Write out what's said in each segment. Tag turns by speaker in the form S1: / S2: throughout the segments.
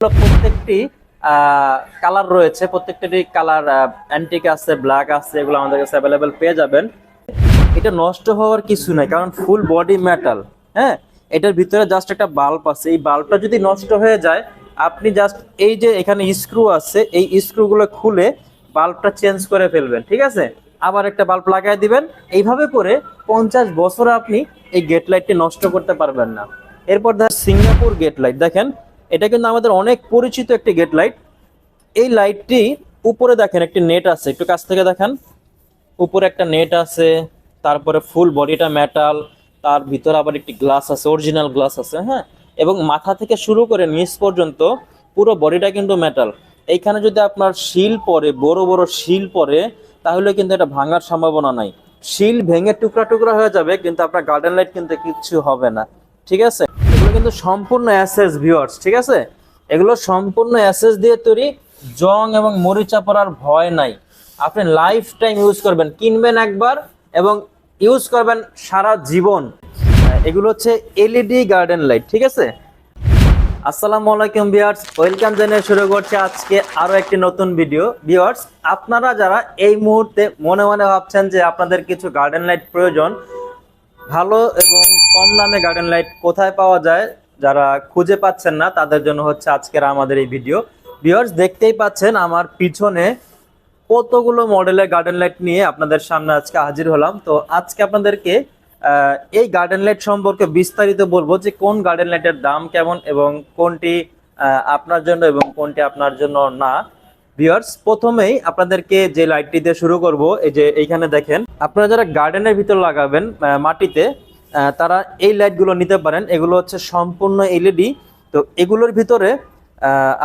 S1: প্রত্যেকটি কালার রয়েছে, প্রত্যেকটি কালার অ্যান্টিক আছে ব্ল্যাক আছে, এগুলো আমাদের কাছে অ্যাভেলেবেল পেয়ে যাবেন। এটা নষ্ট হওয়ার কিছু নাই, কারণ ফুল বডি মেটাল হ্যাঁ? এটার ভিতরে জাস্ট একটা বাল্ব আছে। এই বাল্বটা যদি নষ্ট হয়ে যায়, আপনি জাস্ট এই যে এখানে স্ক্রু আছে, এই স্ক্রুগুলো খুলে বাল্বটা চেঞ্জ করে ফেলবেন, ঠিক আছে? আবার একটা বাল্ব লাগাই দিবেন। এইভাবে করে পঞ্চাশ বছর আপনি এই গেট লাইটটি নষ্ট করতে পারবেন না। এরপর দেখেন সিঙ্গাপুর গেট লাইট দেখেন এটা কিন্তু আমাদের অনেক পরিচিত একটি গেট লাইট এই লাইটটি উপরে দেখেন একটি নেট আছে, একটু কাছ থেকে দেখেন। উপরে একটা নেট আছে, তারপরে ফুল বডিটা মেটাল তার ভিতরে আবার একটি গ্লাস আছে অরিজিনাল গ্লাস আছে হ্যাঁ? এবং মাথা থেকে শুরু করে নিচ পর্যন্ত পুরো বডিটা কিন্তু মেটাল এইখানে যদি আপনার শিল পরে, বড় বড় শিল পরে, তাহলে কিন্তু এটা ভাঙার সম্ভাবনা নাই। শিল ভেঙে টুকরা টুকরা হয়ে যাবে, কিন্তু আপনার গার্ডেন লাইট কিন্তু কিছু হবে না। ঠিক আছে? এগুলো কিন্তু সম্পূর্ণ অ্যাসেস ভিউয়ার্স ঠিক আছে? এগুলো সম্পূর্ণ অ্যাসেস দিয়ে তৈরি, জং এবং মরিচা পড়ার ভয় নাই। আপনি লাইফ টাইম ইউজ করবেন, কিনবেন একবার এবং ইউজ করবেন সারা জীবন। এগুলো হচ্ছে এলইডি গার্ডেন লাইট ঠিক আছে? আসসালামু আলাইকুম ভিউয়ার্স ওয়েলকাম জানিয়ে শুরু করছি আজকে আরও একটি নতুন ভিডিও ভিউয়ার্স আপনারা যারা এই মুহূর্তে মনে মনে ভাবছেন যে আপনাদের কিছু গার্ডেন লাইট প্রয়োজন ভালো এবং কম দামে গার্ডেন লাইট কোথায় পাওয়া যায় যারা খুঁজে পাচ্ছেন না, তাদের জন্য হচ্ছে আজকের আমাদের এই ভিডিও ভিউয়ার্স দেখতেই পাচ্ছেন আমার পিছনে কতগুলো মডেলের গার্ডেন লাইট নিয়ে আপনাদের সামনে আজকে হাজির হলাম। তো আজকে আপনাদেরকে এই গার্ডেন লাইট সম্পর্কে বিস্তারিত বলব যে কোন গার্ডেন লাইটের দাম কেমন এবং কোনটি আপনার জন্য এবং কোনটি আপনার জন্য না। ভিউয়ার্স, প্রথমেই আপনাদেরকে যে লাইটটি দিয়ে শুরু করব, এই যে এইখানে দেখেন, আপনারা যারা গার্ডেনের ভিতর লাগাবেন মাটিতে তারা এই লাইটগুলো নিতে পারেন। এগুলো হচ্ছে সম্পূর্ণ এলইডি। তো এগুলোর ভিতরে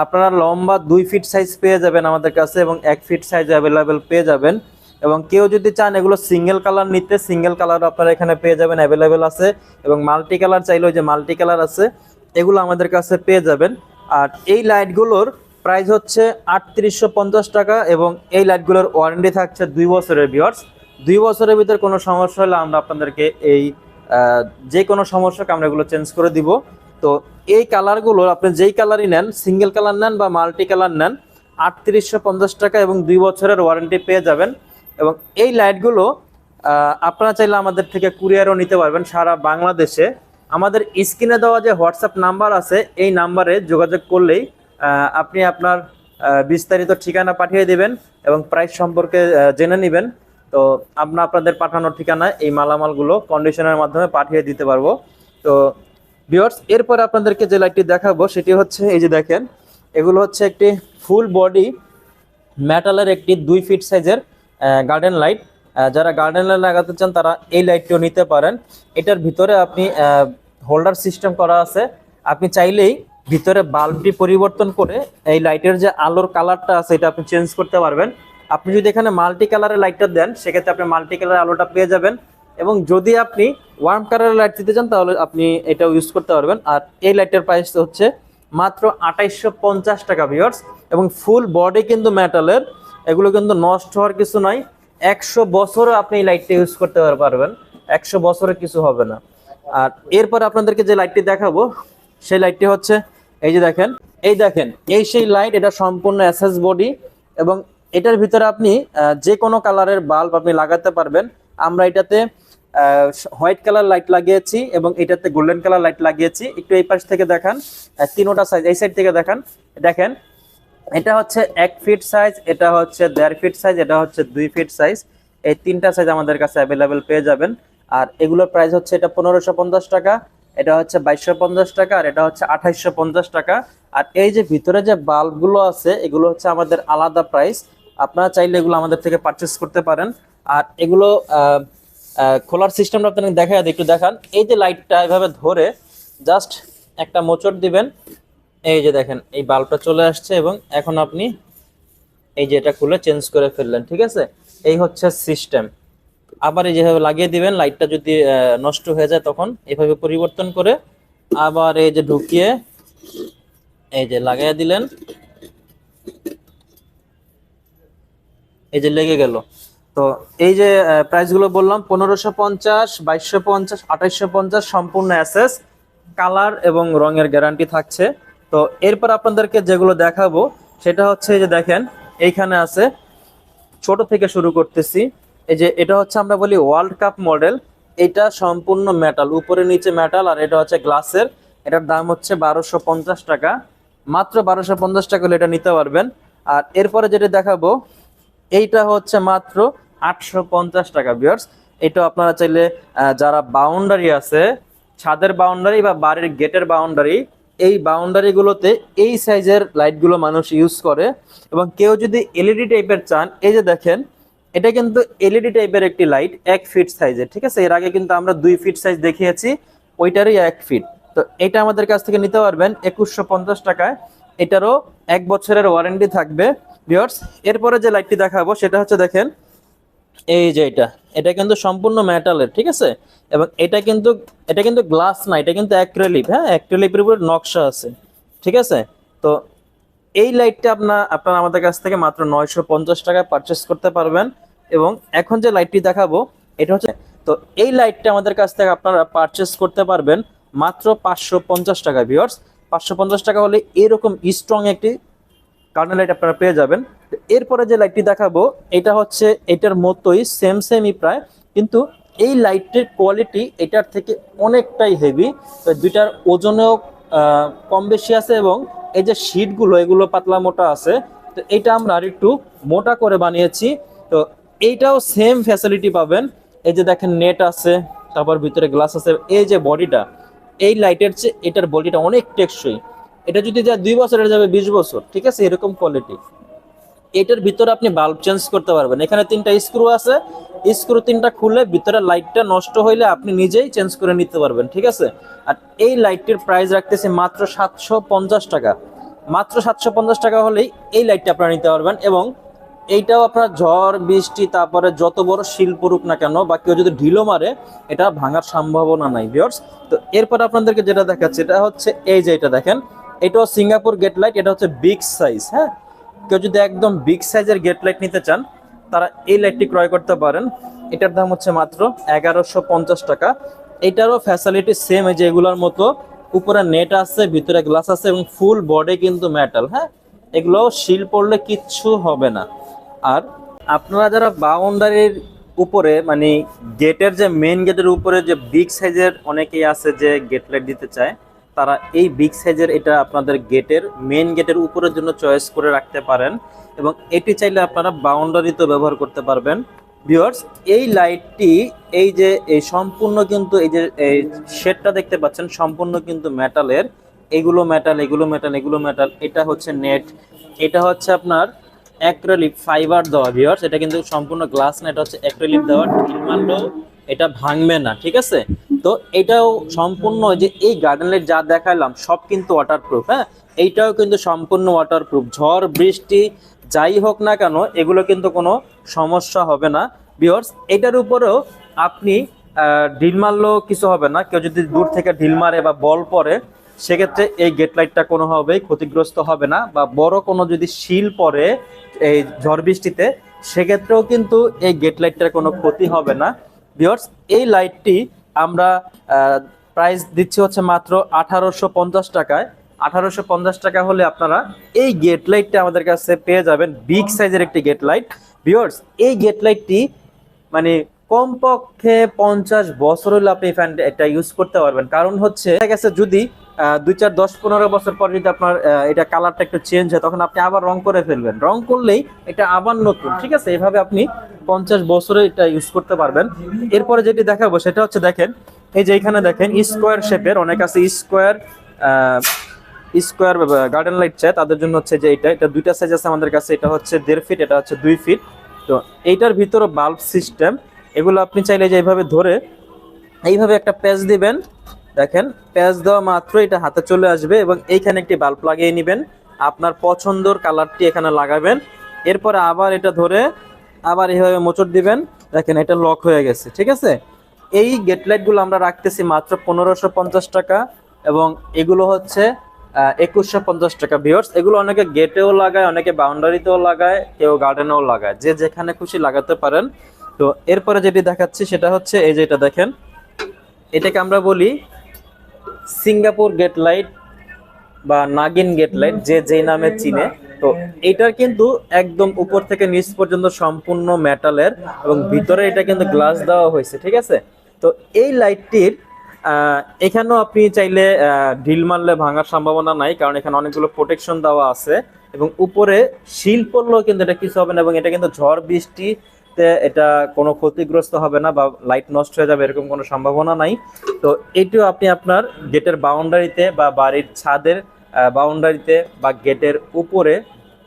S1: আপনারা লম্বা দুই ফিট সাইজ পেয়ে যাবেন আমাদের কাছে এবং এক ফিট সাইজ অ্যাভেলেবেল পেয়ে যাবেন। এবং কেউ যদি চান এগুলো সিঙ্গেল কালার নিতে সিঙ্গেল কালার আপনারা এখানে পেয়ে যাবেন অ্যাভেলেবেল আছে। এবং মাল্টি কালার চাইলেও যে মাল্টি কালার আছে, এগুলো আমাদের কাছে পেয়ে যাবেন। আর এই লাইটগুলোর প্রাইস হচ্ছে আটত্রিশশো টাকা এবং এই লাইটগুলোর ওয়ারেন্টি থাকছে দুই বছরের বিয়ার্স দুই বছরের ভিতরে কোনো সমস্যা হলে আমরা আপনাদেরকে এই যে কোনো সমস্যাকে আমরা এগুলো চেঞ্জ করে দিব। তো এই কালারগুলো আপনি যেই কালারই নেন সিঙ্গেল কালার নেন বা মাল্টি কালার নেন, আটত্রিশশো টাকা এবং দুই বছরের ওয়ারেন্টি পেয়ে যাবেন। এবং এই লাইটগুলো আপনারা চাইলে আমাদের থেকে কুরিয়ারও নিতে পারবেন সারা বাংলাদেশে। আমাদের স্ক্রিনে দেওয়া যে হোয়াটসঅ্যাপ নাম্বার আছে, এই নাম্বারে যোগাযোগ করলেই আপনি আপনার বিস্তারিত ঠিকানা পাঠিয়ে দিবেন এবং প্রাইস সম্পর্কে জেনে নেবেন। তো আমরা আপনাদের পাঠানোর ঠিকানায় এই মালামালগুলো কন্ডিশনের মাধ্যমে পাঠিয়ে দিতে পারব। তো ভিউয়ার্স এরপরে আপনাদেরকে যে লাইটটি দেখাবো, সেটি হচ্ছে, এই যে দেখেন, এগুলো হচ্ছে একটি ফুল বডি মেটালের একটি দুই ফিট সাইজের গার্ডেন লাইট যারা গার্ডেন লাইট লাগাতে চান, তারা এই লাইটটিও নিতে পারেন। এটার ভিতরে আপনি হোল্ডার সিস্টেম করা আছে। আপনি চাইলেই ভিতরে বাল্বটি পরিবর্তন করে এই লাইটের যে আলোর কালারটা আছে, এটা আপনি চেঞ্জ করতে পারবেন। আপনি যদি এখানে মাল্টি কালারের লাইটটা দেন, সেক্ষেত্রে আপনি মাল্টি কালারের আলোটা পেয়ে যাবেন। এবং যদি আপনি ওয়ার্ম কালারের লাইট দিতে চান, তাহলে আপনি এটা ইউজ করতে পারবেন। আর এই লাইটের প্রাইস হচ্ছে মাত্র আঠাইশশো পঞ্চাশ টাকা ভিওর্স এবং ফুল বডি কিন্তু মেটালের এগুলো কিন্তু নষ্ট হওয়ার কিছু নয় একশো বছরও আপনি এই লাইটটা ইউজ করতে পারবেন। একশো বছরে কিছু হবে না। আর এরপর আপনাদেরকে যে লাইটটি দেখাবো, সেই লাইটটি হচ্ছে এই যে দেখেন, এই দেখেন, এই সেই লাইট এটা সম্পূর্ণ অ্যাসেস বডি এবং এটার ভিতরে আপনি যে কোনো কালারের বাল্ব আপনি লাগাতে পারবেন। আমরা এটাতে হোয়াইট কালার লাইট লাগিয়েছি এবং এটাতে গোল্ডেন কালার লাইট লাগিয়েছি। একটু এই পাশ থেকে দেখান তিনোটা সাইজ এই সাইড থেকে দেখান। দেখেন, এটা হচ্ছে এক ফিট সাইজ এটা হচ্ছে দেড় ফিট সাইজ এটা হচ্ছে দুই ফিট সাইজ এই তিনটা সাইজ আমাদের কাছে অ্যাভেলেবেল পেয়ে যাবেন। আর এগুলোর প্রাইস হচ্ছে এটা পনেরোশো টাকা। এটা হচ্ছে বাইশশো পঞ্চাশ টাকা আর এটা হচ্ছে আঠাইশশো পঞ্চাশ টাকা। আর এই যে ভিতরে যে বাল্বগুলো আছে, এগুলো হচ্ছে আমাদের আলাদা প্রাইস আপনারা চাইলে এগুলো আমাদের থেকে পারচেস করতে পারেন। আর এগুলো খোলার সিস্টেমটা আপনাকে দেখা একটু দেখান। এই যে লাইটটা এভাবে ধরে জাস্ট একটা মোচড় দিবেন। এই যে দেখেন, এই বাল্বটা চলে আসছে এবং এখন আপনি এই যে এটা খুলে চেঞ্জ করে ফেললেন, ঠিক আছে? এই হচ্ছে সিস্টেম আবার এই যেভাবে লাগিয়ে দিবেন, লাইটটা যদি নষ্ট হয়ে যায় তখন এইভাবে পরিবর্তন করে আবার এই যে ঢুকিয়ে এই যে লাগাইয়া দিলেন। এই যে লেগে গেল। তো এই যে প্রাইসগুলো বললাম, পনেরোশো পঞ্চাশ, বাইশশো পঞ্চাশ, আঠাইশশো পঞ্চাশ সম্পূর্ণ অ্যাসেস কালার এবং রঙের গ্যারান্টি থাকছে। তো এরপর আপনাদেরকে যেগুলো দেখাবো, সেটা হচ্ছে যে দেখেন, এইখানে আছে, ছোট থেকে শুরু করতেছি। এই যে এটা হচ্ছে আমরা বলি ওয়ার্ল্ড কাপ মডেল। এটা সম্পূর্ণ মেটাল উপরে নিচে মেটাল আর এটা হচ্ছে গ্লাসের এটার দাম হচ্ছে বারোশো টাকা। মাত্র বারোশো পঞ্চাশ টাকা হলে এটা নিতে পারবেন। আর এরপরে যেটা দেখাবো, এইটা হচ্ছে মাত্র আটশো পঞ্চাশ টাকা বিয়ার্স এটা আপনারা চাইলে যারা বাউন্ডারি আছে, ছাদের বাউন্ডারি বা বাড়ির গেটের বাউন্ডারি এই বাউন্ডারিগুলোতে এই সাইজের লাইটগুলো মানুষ ইউজ করে। এবং কেউ যদি এলইডি টাইপের চান, এই যে দেখেন এটা কিন্তু এলইডি টাইপের একটি লাইট এক ফিট সাইজের ঠিক আছে? এর আগে কিন্তু আমরা দুই ফিট সাইজ দেখিয়েছি, ওইটারই এক ফিট তো এটা আমাদের কাছ থেকে নিতে পারবেন একুশশো পঞ্চাশ টাকায়। এটারও এক বছরের ওয়ারেন্টি থাকবে ভিওর্স এরপরে যে লাইটটি দেখাবো, সেটা হচ্ছে দেখেন, এই যে এটা। এটা কিন্তু সম্পূর্ণ মেটালের ঠিক আছে? এবং এটা কিন্তু এটা কিন্তু গ্লাস না, এটা কিন্তু অ্যাক্রেলিপ হ্যাঁ? অ্যাক্রেলিপের উপর নকশা আছে, ঠিক আছে? তো এই লাইটটা আপনার, আপনারা আমাদের কাছ থেকে মাত্র নয়শো পঞ্চাশ টাকায় পারচেস করতে পারবেন। এবং এখন যে লাইটটি দেখাবো, এটা হচ্ছে, তো এই লাইটটা আমাদের কাছ থেকে আপনারা পারচেস করতে পারবেন মাত্র পাঁচশো পঞ্চাশ টাকা ভিওর্স পাঁচশো পঞ্চাশ টাকা হলে এরকম স্ট্রং একটি কার্নেল লাইট আপনারা পেয়ে যাবেন। এরপরে যে লাইটটি দেখাবো, এটা হচ্ছে, এটার মতোই সেম সেমই প্রায়। কিন্তু এই লাইটের কোয়ালিটি এটার থেকে অনেকটাই হেভি দুইটার ওজনেও কম বেশি আছে এবং এই যে শিটগুলো এগুলো পাতলা মোটা আছে, তো এটা আমরা আর একটু মোটা করে বানিয়েছি। তো এইটাও সেম ফ্যাসিলিটি পাবেন। এই যে দেখেন নেট আছে, তারপর ভিতরে গ্লাস আছে। এই যে বডিটা এই লাইটের চেয়ে এটার বডিটা অনেক টেকসই। এটা যদি যা দুই বছরের যাবে, বিশ বছর, ঠিক আছে? এরকম কোয়ালিটি এটার ভিতরে আপনি বাল্ব চেঞ্জ করতে পারবেন। এখানে তিনটা স্ক্রু আছে। স্ক্রু তিনটা খুলে ভিতরে লাইটটা নষ্ট হইলে আপনি নিজেই চেঞ্জ করে নিতে পারবেন, ঠিক আছে? আর এই লাইটটির প্রাইস রাখতেছি মাত্র সাতশো পঞ্চাশ টাকা। মাত্র সাতশো পঞ্চাশ টাকা হলেই এই লাইটটা আপনারা নিতে পারবেন এবং এইটাও আপনার ঝড়, বৃষ্টি, তারপরে যত বড় শিল পড়ুক না কেন বা কেউ যদি ঢিলো মারে, এটা ভাঙার সম্ভাবনা নাই ভিউয়ার্স তো এরপর আপনাদেরকে যেটা দেখাচ্ছে, এটা হচ্ছে এই যে এটা দেখেন, এটাও সিঙ্গাপুর গেট লাইট এটা হচ্ছে বিগ সাইজ হ্যাঁ? কেউ যদি একদম বিগ সাইজের গেট লাইট নিতে চান, তারা এই লাইটটি ক্রয় করতে পারেন। এটার দাম হচ্ছে মাত্র এগারোশো পঞ্চাশ টাকা। এটারও ফ্যাসিলিটি সেম এই যে এগুলোর মতো। উপরে নেট আছে, ভিতরে গ্লাস আছে এবং ফুল বডি কিন্তু মেটাল হ্যাঁ? এগুলো শিল পড়লে কিচ্ছু হবে না। আর আপনারা যারা বাউন্ডারির উপরে মানে গেটের যে মেন গেটের উপরে যে বিগ সাইজের অনেকেই আছে যে গেট লাইট দিতে চায় তারা এই বিগ সাইজের এটা আপনাদের গেটের মেন গেটের উপরের জন্য চয়েস করে রাখতে পারেন এবং এটি চাইলে আপনারা বাউন্ডারিতেও ব্যবহার করতে পারবেন। ভিউয়ার্স এই লাইটটি এই যে, এই সম্পূর্ণ কিন্তু এই যে, এই শেডটা দেখতে পাচ্ছেন, সম্পূর্ণ কিন্তু মেটালের এগুলো মেটাল এগুলো মেটাল এগুলো মেটাল এটা হচ্ছে নেট এটা হচ্ছে আপনার অ্যাক্রেলিক ফাইবার দেওয়া ভিউয়ার্স এটা কিন্তু সম্পূর্ণ গ্লাস না এটা হচ্ছে অ্যাক্রেলিক দেওয়া। ঢিল মারলেও এটা ভাঙবে না, ঠিক আছে? তো এটাও সম্পূর্ণ যে এই গার্ডেন লাইট যা দেখালাম সব কিন্তু ওয়াটারপ্রুফ হ্যাঁ? এইটাও কিন্তু সম্পূর্ণ ওয়াটারপ্রুফ ঝড়, বৃষ্টি, যাই হোক না কেন, এগুলো কিন্তু কোনো সমস্যা হবে না। ভিউয়ার্স এটার উপরেও আপনি ঢিল মারলেও কিছু হবে না। কেউ যদি দূর থেকে ঢিল মারে বা বল পড়ে, সেক্ষেত্রে এই গেট লাইটটা কোনোভাবেই ক্ষতিগ্রস্ত হবে না। বা বড় কোনো যদি শিল পড়ে এই ঝড় বৃষ্টিতে, সেক্ষেত্রেও কিন্তু এই গেট লাইটটার কোনো ক্ষতি হবে না। ভিওর্স এই লাইটটি আমরা প্রাইস দিচ্ছি হচ্ছে মাত্র আঠারোশো পঞ্চাশ টাকায়। আঠারোশো পঞ্চাশ টাকা হলে আপনারা এই গেট লাইটটা আমাদের কাছে পেয়ে যাবেন। বিগ সাইজের একটি গেট লাইট ভিওর্স এই গেট লাইটটি মানে কমপক্ষে পঞ্চাশ বছর হলে আপনি এই ফ্যানটা এটা ইউজ করতে পারবেন। কারণ হচ্ছে, দেখা গেছে যদি দুই চার দশ পনেরো বছর পর যদি আপনার এটা কালারটা একটু চেঞ্জ হয়, তখন আপনি আবার রং করে ফেলবেন। রং করলেই এটা আবার নতুন, ঠিক আছে? এভাবে আপনি পঞ্চাশ বছরে এটা ইউজ করতে পারবেন। এরপরে যেটি দেখাবো সেটা হচ্ছে দেখেন, এই যে এখানে দেখেন স্কোয়ার শেপের অনেক আছে স্কোয়ার স্কোয়ার গার্ডেন লাইট চায় তাদের জন্য হচ্ছে যে এটা এটা দুইটা সাইজ আছে আমাদের কাছে, এটা হচ্ছে দেড় ফিট এটা হচ্ছে দুই ফিট তো এইটার ভিতরে বাল্ব সিস্টেম এগুলো আপনি চাইলে যে এইভাবে ধরে এইভাবে একটা প্যাচ দিবেন। দেখেন প্যাচ দেওয়া মাত্র এটা হাতে চলে আসবে এবং এইখানে একটি বাল্ব লাগিয়ে নেবেন। আপনার পছন্দর কালারটি এখানে লাগাবেন। এরপরে আবার এটা ধরে আবার এইভাবে মোচড় দিবেন। দেখেন, এটা লক হয়ে গেছে, ঠিক আছে? এই গেট লাইটগুলো আমরা রাখতেছি মাত্র পনেরোশো পঞ্চাশ টাকা এবং এগুলো হচ্ছে একুশশো পঞ্চাশ টাকা। ভিওর্স এগুলো অনেকে গেটেও লাগায়, অনেকে বাউন্ডারিতেও লাগায়, কেউ গার্ডেনেও লাগায়। যে যেখানে খুশি লাগাতে পারেন। তো এরপরে যেটি দেখাচ্ছি সেটা হচ্ছে, এই যে এটা দেখেন। এটাকে আমরা বলি সিঙ্গাপুর গেট লাইট বা নাগিন গেট লাইট যে যেই নামে চিনে, তো এটার কিন্তু একদম উপর থেকে নিচ পর্যন্ত সম্পূর্ণ মেটালের এবং ভিতরে এটা কিন্তু গ্লাস দেওয়া হয়েছে, ঠিক আছে? তো এই লাইটটির এখানেও আপনি চাইলে ঢিল মারলে ভাঙার সম্ভাবনা নাই, কারণ এখানে অনেকগুলো প্রোটেকশন দেওয়া আছে এবং উপরে শিল পড়লেও কিন্তু এটা কিছু হবে না এবং এটা কিন্তু ঝড় বৃষ্টিতে এটা কোনো ক্ষতিগ্রস্ত হবে না বা লাইট নষ্ট হয়ে যাবে এরকম কোনো সম্ভাবনা নাই। তো এটিও আপনি আপনার গেটের বাউন্ডারিতে বা বাড়ির ছাদের বাউন্ডারিতে বা গেটের উপরে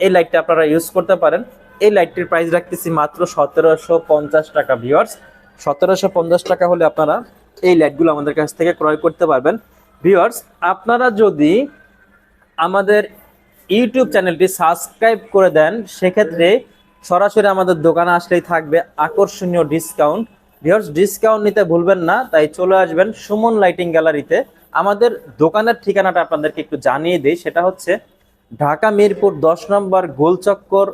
S1: এই লাইটটা আপনারা ইউজ করতে পারেন। এই লাইটটির প্রাইস রাখতেছি মাত্র সতেরোশো পঞ্চাশ টাকা ভিওয়ার্স সতেরোশো পঞ্চাশ টাকা হলে আপনারা এই লাইটগুলো আমাদের কাছ থেকে ক্রয় করতে পারবেন। ভিওয়ার্স আপনারা যদি আমাদের ইউটিউব চ্যানেলটি সাবস্ক্রাইব করে দেন, সেক্ষেত্রে সরাসরি আমাদের দোকানে আসলেই থাকবে আকর্ষণীয় ডিসকাউন্ট ভিওর্স ডিসকাউন্ট নিতে ভুলবেন না, তাই চলে আসবেন সুমন লাইটিং গ্যালারিতে আমাদের দোকানের ঠিকানাটা আপনাদেরকে একটু জানিয়ে দিই, সেটা হচ্ছে ঢাকা মিরপুর দশ নম্বর গোলচক্কর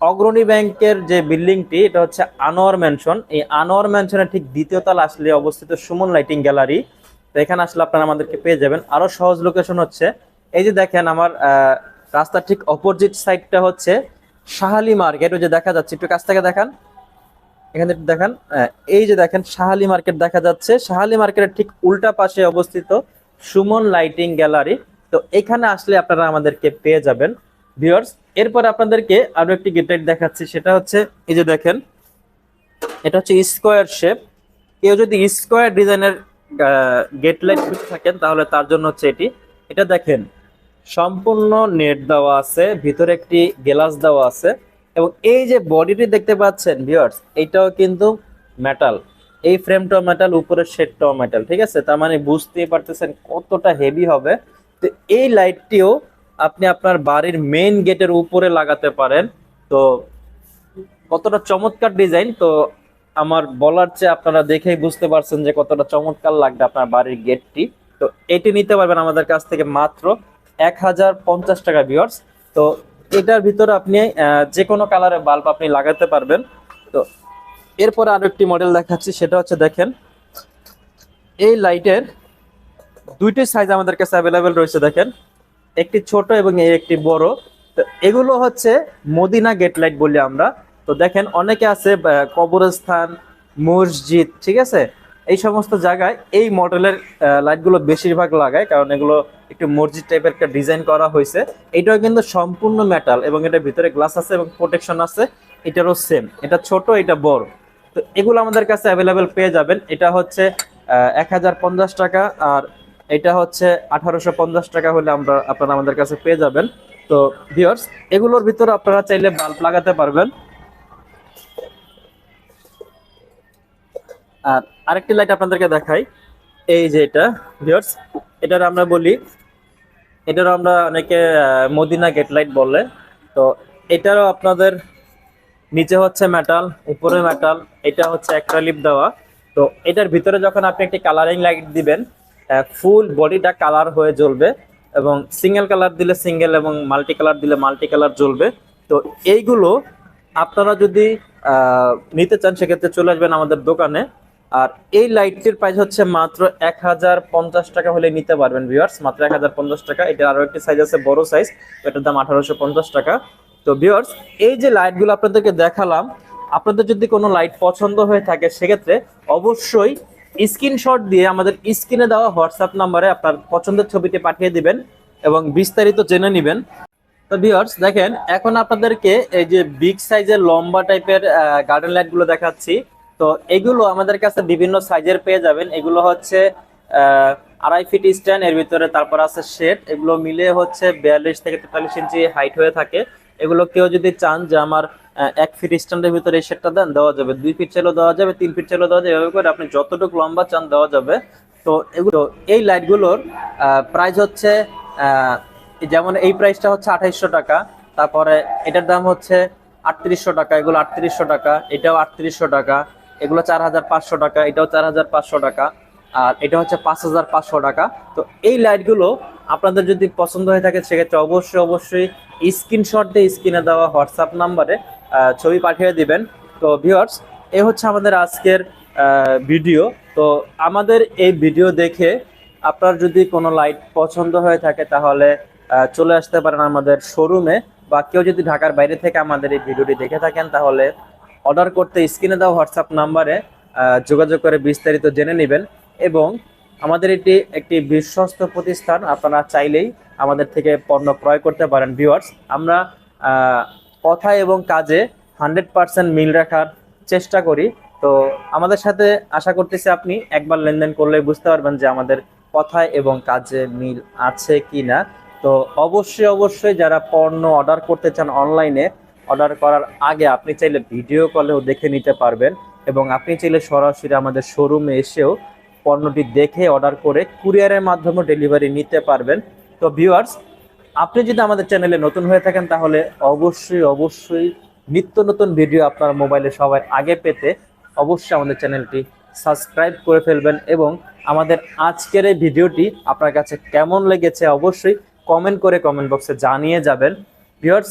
S1: অগ্রণী ব্যাংকের যে বিল্ডিংটি, এটা হচ্ছে আনোয়ার ম্যানশন এই আনোয়ার ম্যানশনের ঠিক দ্বিতীয় তলা আসলে অবস্থিত সুমন লাইটিং গ্যালারি। তো এখানে আসলে আপনারা আমাদেরকে পেয়ে যাবেন। আরও সহজ লোকেশন হচ্ছে, এই যে দেখেন আমার রাস্তার ঠিক অপোজিট সাইডটা হচ্ছে শাহালি মার্কেট, ওই যে দেখা যাচ্ছে, একটু কাছ থেকে দেখান। এখানে দেখান এই যে দেখেন শাহালি মার্কেট দেখা যাচ্ছে। শাহালি মার্কেটের ঠিক উল্টা পাশে অবস্থিত সুমন লাইটিং গ্যালারি। তো এখানে আসলে আপনারা আমাদেরকে পেয়ে যাবেন। ভিউয়ার্স, এরপর আপনাদেরকে আরও একটি গেট লাইট দেখাচ্ছি, সেটা হচ্ছে, এই যে দেখেন, এটা হচ্ছে স্কোয়ার শেপ। কেউ যদি স্কোয়ার ডিজাইনের গেট লাইট খুঁজে থাকেন, তাহলে তার জন্য হচ্ছে এটি। এটা দেখেন, সম্পূর্ণ নেট দেওয়া আছে, ভিতরে একটি গ্লাস দেওয়া আছে। এবং এই যে বডিটি দেখতে পাচ্ছেন ভিউয়ার্স এইটাও কিন্তু মেটাল এই ফ্রেমটাও মেটাল উপরের শেডটাও মেটাল ঠিক আছে? তার মানে বুঝতেই পারতেছেন কতটা হেভি হবে। তো এই লাইটটিও আপনি আপনার বাড়ির মেইন গেটের উপরে লাগাতে পারেন। তো কতটা চমৎকার ডিজাইন তো আমার বলার চেয়ে আপনারা দেখেই বুঝতে পারছেন যে কতটা চমৎকার লাগবে আপনার বাড়ির গেটটি তো এটি নিতে পারবেন আমাদের কাছ থেকে মাত্র এক হাজার পঞ্চাশ টাকা ভিওর্স তো এটার ভিতরে আপনি যে কোনো কালারের বাল্ব আপনি লাগাতে পারবেন। তো এরপরে আরও একটি মডেল দেখাচ্ছি, সেটা হচ্ছে দেখেন, এই লাইটের দুইটি সাইজ আমাদের কাছে অ্যাভেলেবেল রয়েছে, দেখেন। একটি ছোট এবং একটি বড়। তো এগুলো হচ্ছে মদিনা গেট লাইট বলি আমরা। তো দেখেন, অনেকে আছে কবরস্থান, মসজিদ, ঠিক আছে? এই সমস্ত জায়গায় এই মডেলের লাইটগুলো বেশিরভাগ লাগায়, কারণ এগুলো একটু মসজিদ টাইপের একটা ডিজাইন করা হয়েছে। এটাও কিন্তু সম্পূর্ণ মেটাল এবং এটার ভিতরে গ্লাস আছে এবং প্রোটেকশন আছে। এটারও সেম এটা ছোট, এটা বড়। তো এগুলো আমাদের কাছে অ্যাভেলেবেল পেয়ে যাবেন। এটা হচ্ছে এক হাজার পঞ্চাশ টাকা আর এটা হচ্ছে আঠারোশো পঞ্চাশ টাকা হলে আমরা, আপনারা আমাদের কাছে পেয়ে যাবেন। তো ভিউয়ার্স এগুলোর ভিতরে আপনারা চাইলে বাল্ব লাগাতে পারবেন। আর আরেকটি লাইট আপনাদেরকে দেখাই। এই যে এটা ভিউয়ার্স এটার আমরা বলি এটারও আমরা অনেকে মদিনা গেট লাইট বলে। তো এটারও আপনাদের নিচে হচ্ছে মেটাল উপরে মেটাল এটা হচ্ছে অ্যাক্রালিপ দেওয়া। তো এটার ভিতরে যখন আপনি একটি কালারিং লাইট দিবেন ফুল বডিটা কালার হয়ে জ্বলবে এবং সিঙ্গেল কালার দিলে সিঙ্গেল এবং মাল্টি কালার দিলে মাল্টি কালার জ্বলবে। তো এইগুলো আপনারা যদি নিতে চান, সেক্ষেত্রে চলে আসবেন আমাদের দোকানে। আর এই লাইটটির প্রাইস হচ্ছে মাত্র এক হাজার পঞ্চাশ টাকা হলে নিতে পারবেন ভিউয়ার্স মাত্র এক হাজার পঞ্চাশ টাকা। এটা আরও একটি সাইজ আছে, বড় সাইজ এটার দাম আঠারোশো পঞ্চাশ টাকা। তো ভিউয়ার্স এই যে লাইটগুলো আপনাদেরকে দেখালাম, আপনাদের যদি কোনো লাইট পছন্দ হয়ে থাকে, সেক্ষেত্রে অবশ্যই স্ক্রিনশট দিয়ে আমাদের স্ক্রিনে দেওয়া হোয়াটসঅ্যাপ নাম্বারে আপনার পছন্দের ছবিটি পাঠিয়ে দিবেন এবং বিস্তারিত জেনে নেবেন। তো ভিউয়ার্স দেখেন, এখন আপনাদেরকে এই যে বিগ সাইজের লম্বা টাইপের গার্ডেন লাইটগুলো দেখাচ্ছি। তো এগুলো আমাদের কাছে বিভিন্ন সাইজের পেয়ে যাবেন। এগুলো হচ্ছে আড়াই ফিট স্ট্যান্ড এর ভিতরে তারপর আছে শেড এগুলো মিলে হচ্ছে বিয়াল্লিশ থেকে তেতাল্লিশ ইঞ্চি হাইট হয়ে থাকে। এগুলো কেউ যদি চান যে আমার এক ফিট স্ট্যান্ডের ভিতরে এই শেডটা দেন, দেওয়া যাবে। দুই ফিট চাইলেও দেওয়া যাবে, তিন ফিট চাইলেও দেওয়া যাবে। এভাবে করে আপনি যতটুকু লম্বা চান দেওয়া যাবে। তো এগুলো, এই লাইটগুলোর প্রাইস হচ্ছে যেমন এই প্রাইসটা হচ্ছে আঠাইশশো টাকা। তারপরে এটার দাম হচ্ছে আটত্রিশশো টাকা। এগুলো আটত্রিশশো টাকা, এটাও আটত্রিশশো টাকা। এগুলো চার হাজার পাঁচশো টাকা, এটাও চার হাজার পাঁচশো টাকা, আর এটা হচ্ছে পাঁচ হাজার পাঁচশো টাকা। তো এই লাইটগুলো আপনাদের যদি পছন্দ হয়ে থাকে, সেক্ষেত্রে অবশ্যই অবশ্যই স্ক্রিনশট দিয়ে স্ক্রিনে দেওয়া হোয়াটসঅ্যাপ নাম্বারে ছবি পাঠিয়ে দিবেন। তো ভিউয়ার্স, এ হচ্ছে আমাদের আজকের ভিডিও। তো আমাদের এই ভিডিও দেখে আপনার যদি কোনো লাইট পছন্দ হয়ে থাকে, তাহলে চলে আসতে পারেন আমাদের শোরুমে, বা কেউ যদি ঢাকার বাইরে থেকে আমাদের এই ভিডিওটি দেখে থাকেন, তাহলে অর্ডার করতে স্ক্রিনে দেওয়া হোয়াটসঅ্যাপ নাম্বারে যোগাযোগ করে বিস্তারিত জেনে নেবেন এবং আমাদের এটি একটি বিশ্বস্ত প্রতিষ্ঠান, আপনারা চাইলেই আমাদের থেকে পণ্য ক্রয় করতে পারেন। ভিউয়ার্স আমরা কথা এবং কাজে হান্ড্রেড পার্সেন্ট মিল রাখার চেষ্টা করি। তো আমাদের সাথে আশা করতেছি আপনি একবার লেনদেন করলে বুঝতে পারবেন যে আমাদের কথায় এবং কাজে মিল আছে কি না তো অবশ্যই অবশ্যই যারা পণ্য অর্ডার করতে চান অনলাইনে অর্ডার করার আগে আপনি চাইলে ভিডিও কলেও দেখে নিতে পারবেন এবং আপনি চাইলে সরাসরি আমাদের শোরুমে এসেও পণ্যটি দেখে অর্ডার করে কুরিয়ারের মাধ্যমে ডেলিভারি নিতে পারবেন। তো ভিউয়ার্স, আপনি যদি আমাদের চ্যানেলে নতুন হয়ে থাকেন তাহলে অবশ্যই অবশ্যই নিত্য নতুন ভিডিও আপনার মোবাইলে সবাই আগে পেতে অবশ্যই আমাদের চ্যানেলটি সাবস্ক্রাইব করে ফেলবেন এবং আমাদের আজকের এই ভিডিওটি আপনার কাছে কেমন লেগেছে অবশ্যই কমেন্ট করে কমেন্ট বক্সে জানিয়ে যাবেন। ভিউয়ার্স